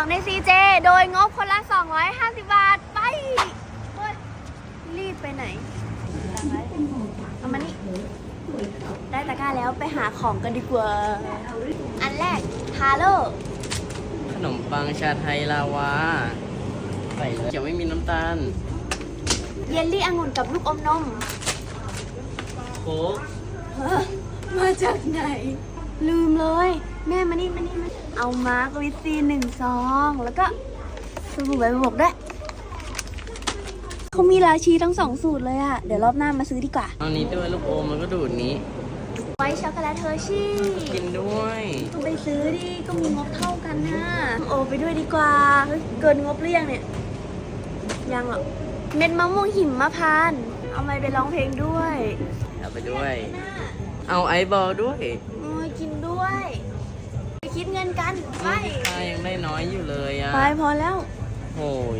2 ใน CJ โดยงบคนละ 250 บาท ไปเฮ้ยรีบไปไหน เอามานี่ ได้ตะกร้าแล้วไปหาของกันดีกว่า อันแรกทาโร่ขนมปังชาไทยลาวาใส่เลยจะไม่มีน้ำตาล เยลลี่องุ่นกับลูกอมนม โค้กมาจากไหน ลืมเลย แม่มานี่มานี่มา เอามาร์กวิตซีหนึ่งซอง แล้วก็สบู่ใบบกด้วยเขามีราชีทั้งสองสูตรเลยอะเดี๋ยวรอบหน้ามาซื้อดีกว่า เอานี้ด้วยลูกโอมมันก็ดูดนี้ ไว้ช็อกโกแลตเฮอร์ชี่กินด้วยก็ไปซื้อดิก็มีงบเท่ากันนะโอไปด้วยดีกว่าเฮ้ยเกินงบหรือยังเนี่ย ยังหรอกเม็ดมะม่วงหิมมะพานต์เอาไปไปร้องเพลงด้วย เอาไปด้วยน่าเอาไอซ์บอลด้วย โอ้ยกินด้วยไปคิดเงิน กันไปตายังได้น้อยอยู่เลยอะ ไปพอแล้ว โอ้ย